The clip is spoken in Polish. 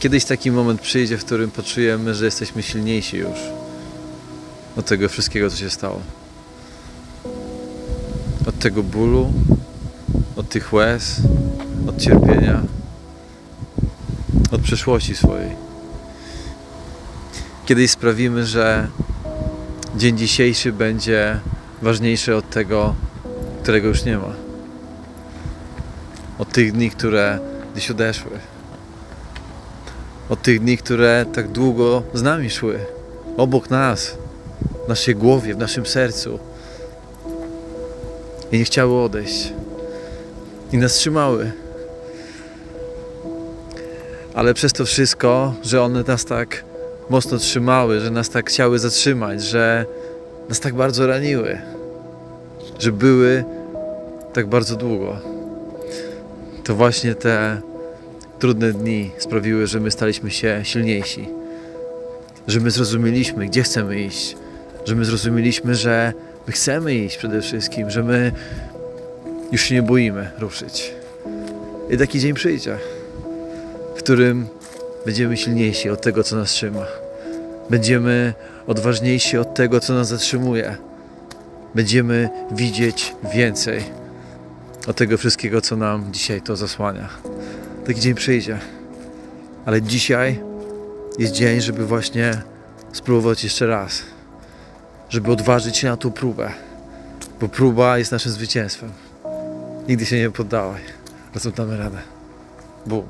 Kiedyś taki moment przyjdzie, w którym poczujemy, że jesteśmy silniejsi już od tego wszystkiego, co się stało. Od tego bólu, od tych łez, od cierpienia, od przeszłości swojej. Kiedyś sprawimy, że dzień dzisiejszy będzie ważniejszy od tego, którego już nie ma. Od tych dni, które gdzieś odeszły. Od tych dni, które tak długo z nami szły. Obok nas, w naszej głowie, w naszym sercu. I nie chciały odejść. I nas trzymały. Ale przez to wszystko, że one nas tak mocno trzymały, że nas tak chciały zatrzymać, że nas tak bardzo raniły, że były tak bardzo długo. To właśnie te trudne dni sprawiły, że my staliśmy się silniejsi. Że my zrozumieliśmy, gdzie chcemy iść. Że my zrozumieliśmy, że my chcemy iść przede wszystkim, że my już się nie boimy ruszyć. I taki dzień przyjdzie, w którym będziemy silniejsi od tego, co nas trzyma. Będziemy odważniejsi od tego, co nas zatrzymuje. Będziemy widzieć więcej od tego wszystkiego, co nam dzisiaj to zasłania. Taki dzień przyjdzie. Ale dzisiaj jest dzień, żeby właśnie spróbować jeszcze raz. Żeby odważyć się na tą próbę. Bo próba jest naszym zwycięstwem. Nigdy się nie poddawaj. Razem damy radę. Bum.